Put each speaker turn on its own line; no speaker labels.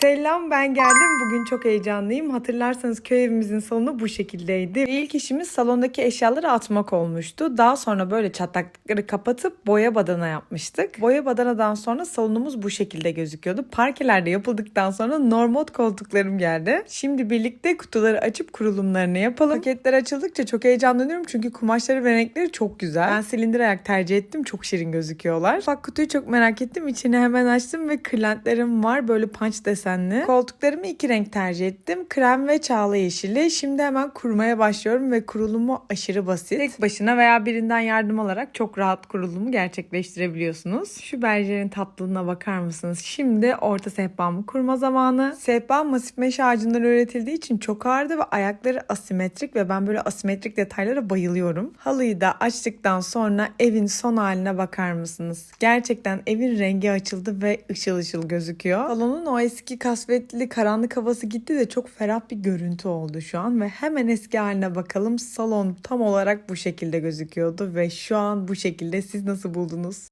Selam ben geldim. Bugün çok heyecanlıyım. Hatırlarsanız köy evimizin salonu bu şekildeydi. Ve İlk işimiz salondaki eşyaları atmak olmuştu. Daha sonra böyle çatlakları kapatıp boya badana yapmıştık. Boya badanadan sonra salonumuz bu şekilde gözüküyordu. Parkelerde yapıldıktan sonra normod koltuklarım geldi. Şimdi birlikte kutuları açıp kurulumlarını yapalım. Paketler açıldıkça çok heyecanlanıyorum çünkü kumaşları ve renkleri çok güzel. Ben silindir ayak tercih ettim. Çok şirin gözüküyorlar. Ufak kutuyu çok merak ettim. İçini hemen açtım ve kırlentlerim var. Böyle punch desenli. Koltuklarımı iki renk tercih ettim. Krem ve çağla yeşili. Şimdi hemen kurmaya başlıyorum ve kurulumu aşırı basit. Tek başına veya birinden yardım alarak çok rahat kurulumu gerçekleştirebiliyorsunuz. Şu berjerin tatlılığına bakar mısınız? Şimdi orta sehpamı kurma zamanı. Sehpa masif meş ağacından üretildiği için çok ağırdı ve ayakları asimetrik ve ben böyle asimetrik detaylara bayılıyorum. Halıyı da açtıktan sonra evin son haline bakar mısınız? Gerçekten evin rengi açıldı ve ışıl ışıl gözüküyor. Salonun o eski kasvetli karanlık havası gitti de çok ferah bir görüntü oldu şu an ve hemen eski haline bakalım. Salon tam olarak bu şekilde gözüküyordu ve şu an bu şekilde siz nasıl buldunuz?